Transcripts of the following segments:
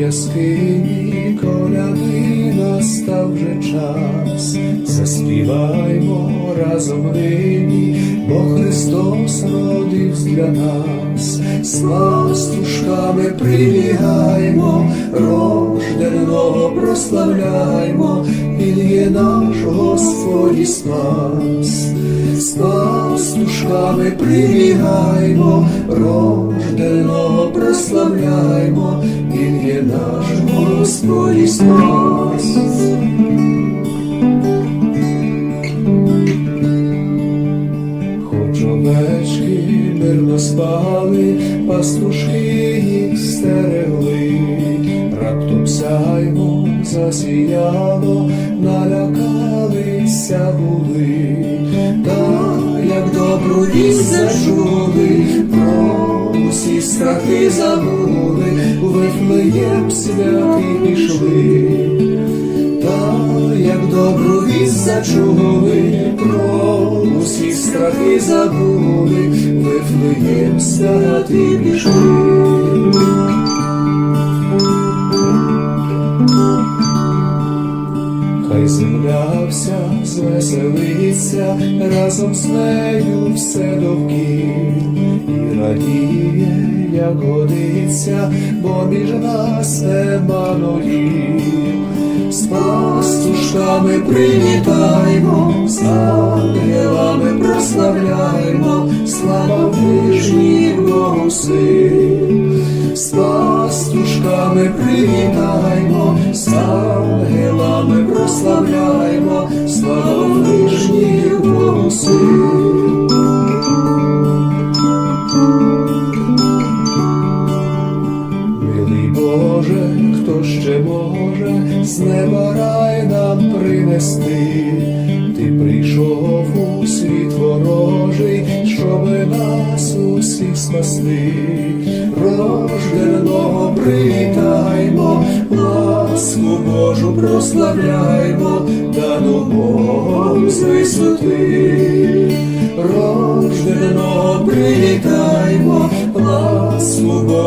яскині коляди настав вже час, заспіваймо разом нині, бо Христос родився для нас, славстушками прибігаймо, рожденого прославляймо, Він є наш Господь і спас. Славстушками прибігаймо, рожденого прославляймо. Наш Господь спас. Хоч овечки мирно спали, пастушки їх стерегли, раптом сяйво засіяло, налякалися були, та як добру вість зачули, про усі страхи забули, Вифлеєм святий пішли. Та як добру вість зачули, про усі страхи забули, Вифлеєм святий пішли. Хай земля вся звеселиться, разом з нею все довкіль, і радіє, як годиться, бо між нас нема нолів. З пастушками привітаймо, з ангелами прославляймо, слава вишні Богу. З пастушками привітаймо, з ангелами прославляймо, слава Милий Боже, хто ще може з неба рай нам принести? Ти прийшов у світ ворожий, щоби нас усіх спасти. Рожденого привітаймо, ласку Божу прославляймо, дану Богом з висоти. Рожденого привітаймо,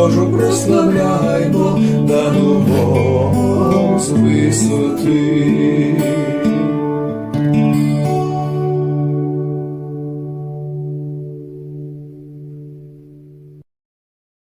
Божу прославляймо, дану Богом з висоти.